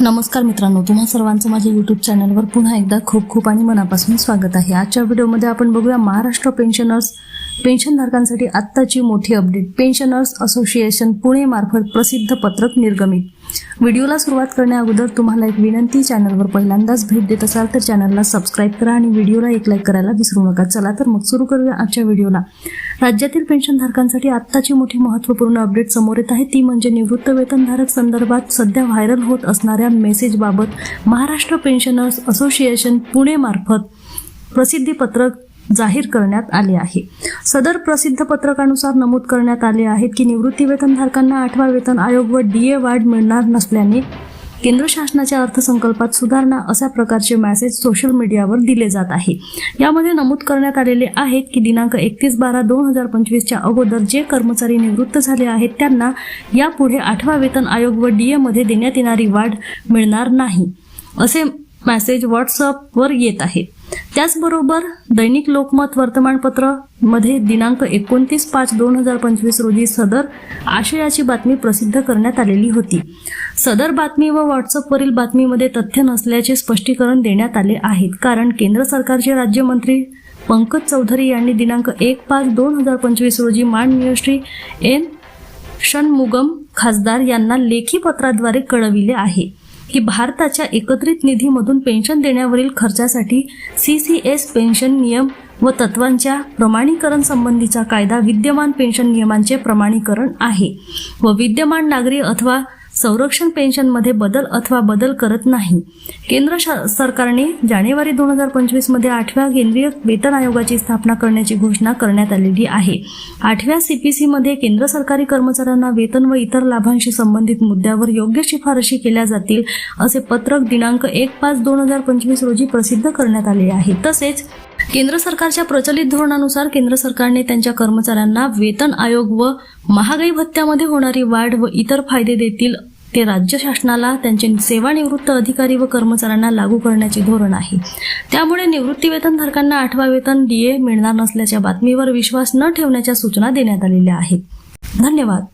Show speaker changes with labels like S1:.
S1: नमस्कार मित्रांनो तुम्हा सर्वांचं माझ्या युट्यूब चॅनलवर पुन्हा एकदा खूप खूप आणि मनापासून स्वागत आहे. आजच्या व्हिडिओमध्ये आपण बघूया महाराष्ट्र पेन्शनर्स पेन्शनधारकांसाठी आत्ताची मोठी अपडेट पेन्शनर्स असोसिएशन पुणे मार्फत प्रसिद्ध पत्रक निर्गमित. व्हिडिओला सुरुवात करण्याअगोदर तुम्हाला एक विनंती चॅनलवर पहिल्यांदाच भेट देत असाल तर चॅनलला सबस्क्राईब करा आणि व्हिडिओला एक लाईक करायला विसरू नका. चला तर मग सुरू करूया आजच्या व्हिडिओला राज्यातील पेन्शनधारकांसाठी आत्ताची मोठी महत्त्वपूर्ण अपडेट समोर येत आहे. ती म्हणजे निवृत्त वेतनधारक संदर्भात सध्या व्हायरल होत असणाऱ्या मेसेजबाबत महाराष्ट्र पेन्शनर्स असोसिएशन पुणे मार्फत प्रसिद्धी पत्रक जाहीर करण्यात आले आहे. सदर प्रसिद्ध पत्रकानुसार नमूद करण्यात आले आहेत की निवृत्ती वेतनधारकांना आठवा वेतन आयोग व डी ए वाढ मिळणार नसल्याने केंद्र शासनाच्या अर्थसंकल्पात सुधारणा अशा प्रकारचे मेसेज सोशल मीडियावर दिले जात आहे. यामध्ये नमूद करण्यात आलेले आहेत की दिनांक एकतीस बारा दोन हजार पंचवीसच्या अगोदर जे कर्मचारी निवृत्त झाले आहेत त्यांना यापुढे आठवा वेतन आयोग व डी एमध्ये देण्यात येणारी वाढ मिळणार नाही. असे मेसेज व्हॉट्सअपवर येत आहेत. त्याचबरोबर दैनिक लोकमत वर्तमानपत्रमध्ये दिनांक एकोणतीस पाच दोन हजार पंचवीस रोजी सदर आशयाची बातमी प्रसिद्ध करण्यात आलेली होती. सदर बातमी व व्हॉट्सअपवरील बातमीमध्ये तथ्य नसल्याचे स्पष्टीकरण देण्यात आले आहेत. कारण केंद्र सरकारचे राज्यमंत्री पंकज चौधरी यांनी दिनांक एक पाच दोन हजार पंचवीस रोजी माननीय श्री एन षणमुगम खासदार यांना लेखी पत्राद्वारे कळविले आहे. की भारताच्या एकत्रित निधीमधून पेन्शन देण्यावरील खर्चासाठी सी सी एस पेन्शन नियम व तत्वांच्या प्रमाणीकरण संबंधीचा कायदा विद्यमान पेन्शन नियमांचे प्रमाणीकरण आहे व विद्यमान नागरी अथवा संरक्षण पेन्शनमध्ये बदल अथवा बदल करत नाही. केंद्र शा- सरकारने जानेवारी दोन हजार पंचवीसमध्ये आठव्या केंद्रीय वेतन आयोगाची स्थापना करण्याची घोषणा करण्यात आलेली आहे. आठव्या सीपीसीमध्ये केंद्र सरकारी कर्मचाऱ्यांना वेतन व इतर लाभांशी संबंधित मुद्द्यावर योग्य शिफारशी केल्या जातील असे पत्रक दिनांक एक पाच दोन हजार पंचवीस रोजी प्रसिद्ध करण्यात आले आहे. तसेच केंद्र सरकारच्या प्रचलित धोरणानुसार केंद्र सरकारने त्यांच्या कर्मचाऱ्यांना वेतन आयोग व महागाई भत्त्यामध्ये होणारी वाढ व इतर फायदे देतील ते राज्य शासनाला त्यांचे सेवानिवृत्त अधिकारी व कर्मचाऱ्यांना लागू करण्याचे धोरण आहे. त्यामुळे निवृत्तीवेतनधारकांना आठवा वेतन डीए मिळणार नसल्याच्या बातमीवर विश्वास न ठेवण्याच्या सूचना देण्यात आलेल्या आहेत. धन्यवाद.